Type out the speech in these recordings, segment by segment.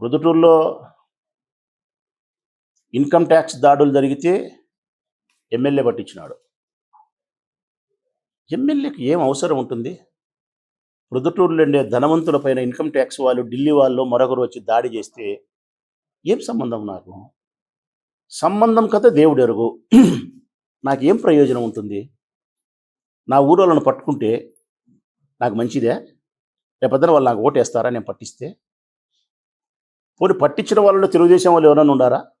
ప్రొద్దుటూరులో income tax దాడులు జరిగితే ఎమ్మెల్యే పట్టించినాడు. ఎమ్మెల్యేకి ఏం అవసరం ఉంటుంది? ప్రొద్దుటూరులో ఉండే ధనవంతుల పైన ఇన్కమ్ ట్యాక్స్ వాళ్ళు ఢిల్లీ వాళ్ళు మరొకరు వచ్చి దాడి చేస్తే ఏం సంబంధం నాకు? సంబంధం కథ దేవుడు ఎరుగు. నాకేం ప్రయోజనం ఉంటుంది? నా ఊరోళ్ళను పట్టుకుంటే నాకు మంచిదే? రేపొద్దున వాళ్ళు నాకు ఓటేస్తారా? నేను పట్టిస్తే? పోనీ పట్టించిన వాళ్ళలో తెలుగుదేశం వాళ్ళు ఎవరైనా ఉండారా?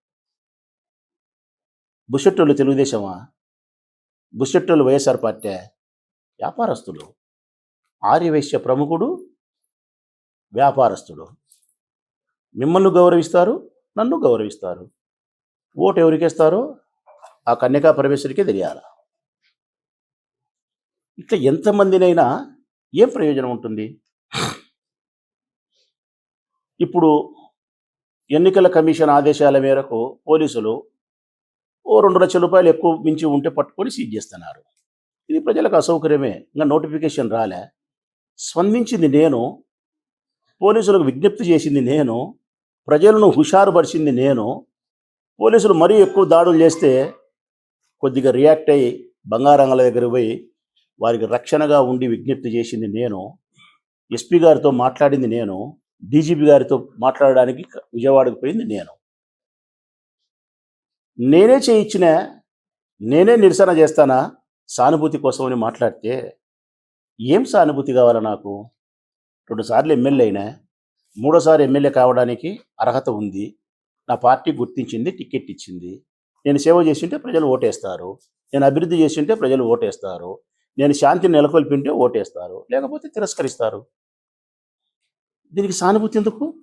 బుషెట్టోళ్ళు తెలుగుదేశమా? బుషెట్టోళ్ళు వైఎస్ఆర్ పార్టీ వ్యాపారస్తులు. ఆర్యవైశ్య ప్రముఖుడు వ్యాపారస్తుడు. మిమ్మల్ని గౌరవిస్తారు నన్ను గౌరవిస్తారు. ఓటు ఎవరికేస్తారో ఆ కన్యకా పరమేశ్వరికే తెలియాలి. ఇట్లా ఎంతమందినైనా ఏం ప్రయోజనం ఉంటుంది? ఇప్పుడు ఎన్నికల కమిషన్ ఆదేశాల మేరకు పోలీసులు ఓ రెండు లక్షల రూపాయలు ఎక్కువ మించి ఉంటే పట్టుకొని సీజ్ చేస్తున్నారు. ఇది ప్రజలకు అసౌకర్యమే. ఇంకా నోటిఫికేషన్ రాలే. స్పందించింది నేను. పోలీసులకు విజ్ఞప్తి చేసింది నేను. ప్రజలను హుషారుపరిచింది నేను. పోలీసులు మరీ ఎక్కువ దాడులు చేస్తే కొద్దిగా రియాక్ట్ అయ్యి బంగారంగల దగ్గర పోయి వారికి రక్షణగా ఉండి విజ్ఞప్తి చేసింది నేను. ఎస్పీ గారితో మాట్లాడింది నేను. డీజీపీ గారితో మాట్లాడడానికి విజయవాడకు పోయింది నేను. నేనే చేయించిన నేనే నిరసన చేస్తానా సానుభూతి కోసమని మాట్లాడితే ఏం సానుభూతి కావాలా నాకు? రెండుసార్లు ఎమ్మెల్యే అయినా మూడోసారి ఎమ్మెల్యే కావడానికి అర్హత ఉంది నా పార్టీ గుర్తించింది టికెట్ ఇచ్చింది. నేను సేవ చేసింటే ప్రజలు ఓటేస్తారు నేను అభివృద్ధి చేసింటే ప్రజలు ఓటేస్తారు నేను శాంతిని నెలకొల్పింటే ఓటేస్తారు లేకపోతే తిరస్కరిస్తారు. దీనికి సానుభూతి ఎందుకు?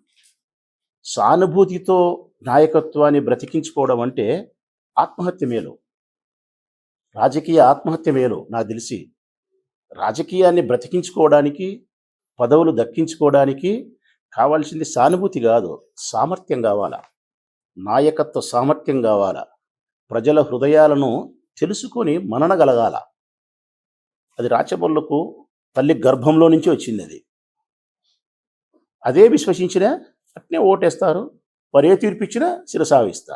సానుభూతితో నాయకత్వాన్ని బ్రతికించుకోవడం అంటే ఆత్మహత్య మేలు. రాజకీయ ఆత్మహత్య మేలు నాకు తెలిసి. రాజకీయాన్ని బ్రతికించుకోవడానికి పదవులు దక్కించుకోవడానికి కావాల్సింది సానుభూతి కాదు సామర్థ్యం కావాలా. నాయకత్వ సామర్థ్యం కావాలా. ప్రజల హృదయాలను తెలుసుకొని మననగలగాల అది రాచబొల్లకు తల్లి గర్భంలో నుంచి వచ్చింది అది. అదే విశ్వసించినా అట్నే ఓటేస్తారు. పరే ఏ తీర్పిచ్చినా శిరసావిస్తా